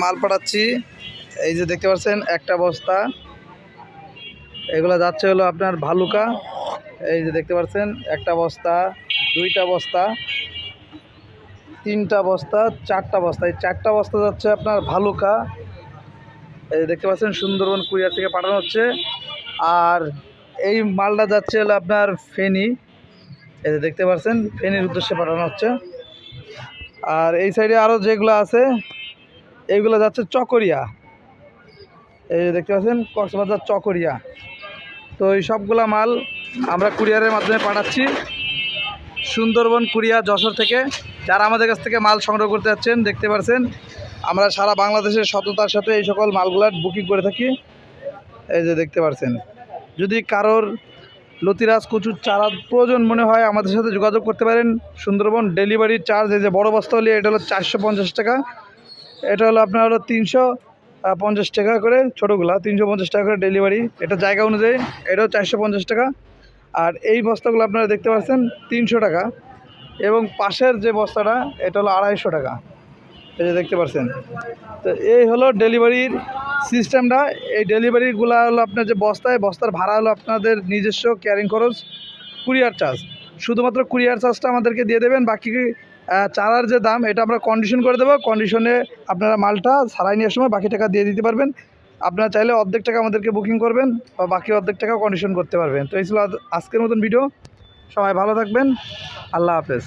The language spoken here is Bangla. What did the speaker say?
মাল পাঠাচ্ছি। এই যে দেখতে পাচ্ছেন, একটা বস্তা। এগুলো যাচ্ছে হলো আপনার ভালুকা। এই যে দেখতে পাচ্ছেন, একটা বস্তা, দুইটা বস্তা, তিনটা বস্তা, চারটা বস্তা। এই চারটা বস্তা যাচ্ছে আপনার ভালুকা। এই দেখতে পাচ্ছেন, সুন্দরবন কুরিয়ার থেকে পাঠানো হচ্ছে। আর এই মালটা যাচ্ছে হলো আপনার ফেনি। এই যে দেখতে পাচ্ছেন, ফেনির উদ্দেশ্যে পাঠানো হচ্ছে। আর এই সাইডে আরও যেগুলো আছে এইগুলো যাচ্ছে চকরিয়া। এই যে দেখতে পাচ্ছেন, কক্সবাজার চকরিয়া। তো এই সবগুলা মাল আমরা কুরিয়ারের মাধ্যমে পাঠাচ্ছি। সুন্দরবন, কুরিয়া, যশোর থেকে। যারা আমাদের কাছ থেকে মাল সংগ্রহ করতে যাচ্ছেন, দেখতে পাচ্ছেন আমরা সারা বাংলাদেশের সততার সাথে এই সকল মালগুলার বুকিং করে থাকি। এই যে দেখতে পাচ্ছেন যদি কারোর লতিরাজ, কচুর চারা প্রয়োজন মনে হয়, আমাদের সাথে যোগাযোগ করতে পারেন। সুন্দরবন ডেলিভারি চার্জ, এই যে বড় বস্তা হলে, এটা হলো চারশো পঞ্চাশ টাকা। এটা হলো আপনার হলো তিনশো পঞ্চাশ টাকা করে ছোটোগুলা, তিনশো পঞ্চাশ টাকা করে ডেলিভারি এটা জায়গা অনুযায়ী, এটাও চারশো পঞ্চাশ টাকা। আর এই বস্তাগুলো আপনারা দেখতে পাচ্ছেন, তিনশো টাকা। এবং পাশের যে বস্তাটা, এটা হলো আড়াইশো টাকা। এই যে দেখতে পাচ্ছেন। তো এই হলো ডেলিভারির সিস্টেমটা এই ডেলিভারিগুলো হলো আপনার যে বস্তায়, বস্তার ভাড়া হলো আপনাদের নিজস্ব ক্যারিং খরচ কুরিয়ার চার্জ শুধুমাত্র কুরিয়ার চার্জটা আমাদেরকে দিয়ে দেবেন, বাকি চারার যে দাম, এটা আমরা কন্ডিশন করে দেবো। কন্ডিশনে আপনারা মালটা সারাই নেওয়ার সময় বাকি টাকা দিয়ে দিতে পারবেন। আপনারা চাইলে অর্ধেক টাকা আমাদেরকে বুকিং করবেন বা বাকি অর্ধেক টাকা কন্ডিশন করতে পারবেন। তো এই ছিল আজকের মতন ভিডিও সবাই ভালো থাকবেন। আল্লাহ হাফেজ।